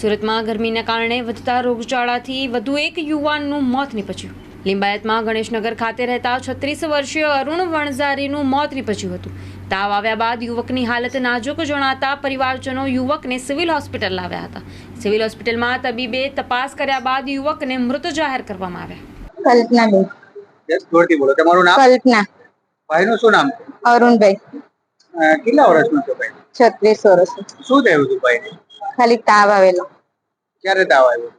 સુરતમાં ગરમીના કારણે વધતા રોગચાળાથી વધુ એક યુવાનનું મોત નીપજ્યું. લિંબાયતમાં ગણેશનગર ખાતે રહેતા છત્રીસ વર્ષીય અરુણ વણઝારીનું મોત નીપજ્યું હતું. તાવ આવ્યા બાદ યુવકની હાલત નાજુક જણાતા પરિવારજનો યુવકને સિવિલ હોસ્પિટલ લાવ્યા હતા. સિવિલ હોસ્પિટલમાં તબીબે તપાસ કર્યા બાદ યુવકને મૃત જાહેર કરવામાં આવ્યા. કલ્પના બેન. જોરથી બોલો. તમારું નામ? કલ્પના. ભાઈનું શું નામ? અરુણભાઈ. કેટલા વર્ષનું છે ભાઈ? છત્રીસ વર્ષ શું થયું હતું ભાઈને? ખાલી તાવ આવેલો. ક્યારે તાવ આવ્યો?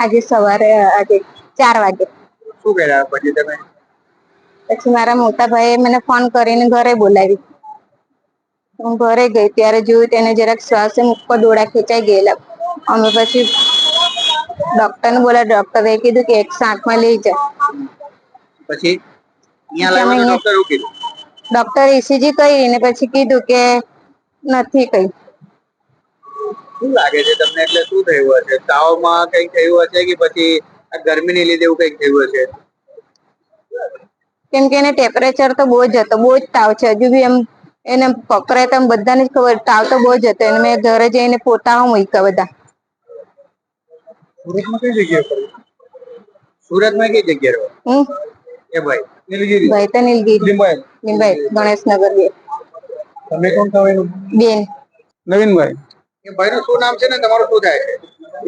આજે સવારે આજે ચાર વાગે. શું કર્યા? પછી તમે? પછી મારા મોટા ભાઈએ મને ફોન કરીને ઘરે બોલાવી. હું ઘરે ગઈ ત્યારે જોયું તેને જરાક શ્વાસે પર ડોળા ખેંચાઈ ગયેલા. અમે પછી ડોક્ટરને બોલા ડોક્ટરે કીધું કે એક આઠમાં લઈ જાઓ પછી ડોક્ટર ઈસીજી કહી કરી ને પછી કીધું કે નથી કઈ. શું લાગે છે તમને? એટલે શું થયું હશે? તાવમાં કઈ થયું હશે કે પછી આ ગરમીને લીધે એવું કંઈક થયું હશે? કેમ કે એને ટેમ્પરેચર તો બહુ જ હતો. બહુ જ તાવ છે. હજુ બી એમ એને પકડાય તો બધાને જ ખબર. તાવ તો બહુ જ હતો. એને મેં ઘરે જઈને પોતા મૂક્યા બધા. સુરતમાં કઈ જગ્યાએ સુરતમાં કઈ જગ્યાએ હમ? એ ભાઈ નીલગીરી. ભાઈ તો નીલગીરી. લીંબાયત લીંબાઈ ગણેશનગર બે. તમે કોણ બેન. નવીનભાઈ. એ ભાઈનું શું નામ છે ને તમારું શું થાય છે?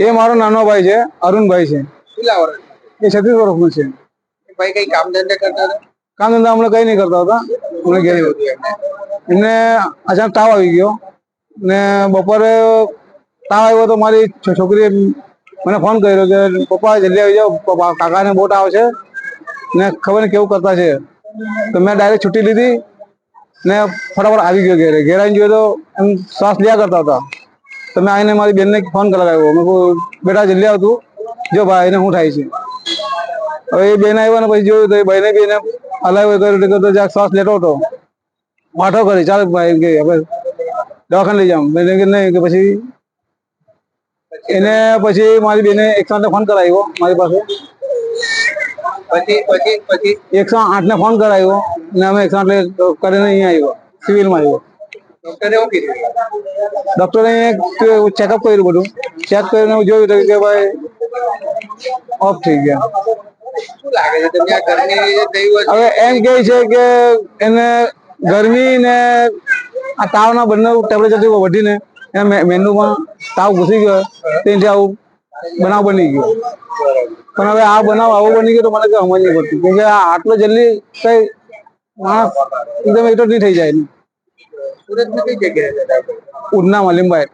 એ મારો નાનો ભાઈ છે અરુણભાઈ છે. કેટલા વર્ષ એ છત્રીસ વર્ષનો છે. ભાઈ કઈ કામ ધંધા કરતા હતા? કામ ધંધા હમણાં કઈ નહીં કરતા હતા. હમણાં ઘેર એમને? અચાનક તાવ આવી ગયો. ને બપોરે તાવ આવ્યો તો મારી છોકરીએ મને ફોન કર્યો કે પપ્પા જલ્દી આવી જાઓ. પપ્પા કાકાને બોટ આવશે ને ખબર નહીં કેવું કરતા છે. તો મેં ડાયરેક્ટ છૂટી લીધી ને ફટાફટ આવી ગયો ઘેરે. ઘેર આવીને જોયો તો એમ શ્વાસ લ્યા કરતા હતા. તો મેં આવીને મારી બેનને ફોન કરાવ્યો. મેં કહું બેટા જલ્દી આવતું જો ભાઈ એને શું થાય છે? હવે એ બેન આવ્યા ને પછી જોયું તો એ ભાઈને બી એને હલાવ્યો કર્યું તો જ્યાં શ્વાસ લેતો હતો. વાઠો કરી ચાલ ભાઈ કે હવે દવાખાને લઈ જાઉં. મેં કે નહીં કે પછી એને પછી મારી બેને એકસો આઠને ફોન કરાવ્યો મારી પાસે. પછી પછી પછી? એકસો આઠને ફોન કરાવ્યો ને અમે એકસો આઠ કરીને અહીંયા આવ્યો સિવિલમાં આવ્યો. ડોક્ટરે શું કીધું ડોક્ટરે ચેકઅપ કર્યું બધું. ચેક કરીને જોયું કે ભાઈ ઓફ થઈ ગયા. હવે એમ કે છે કે એને ગરમી ને આ તાવના બંને ટેમ્પરેચર વધીને એના મે- તાવ ઘૂસી ગયો. તેથી આવું બનાવ બની ગયો. પણ હવે આ બનાવ આવો બની ગયો તો મને કઈ સમજ નહીં પડતી. કેમ કે આ આટલો જલ્દી કઈ માણસ એકદમ એટલો નહીં થઈ જાય સુરતમાં કઈ જગ્યાએ હતા? ઉડનામાં લીંબાયત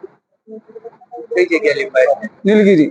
કઈ જગ્યાએ લીંબાયત નીલગીરી.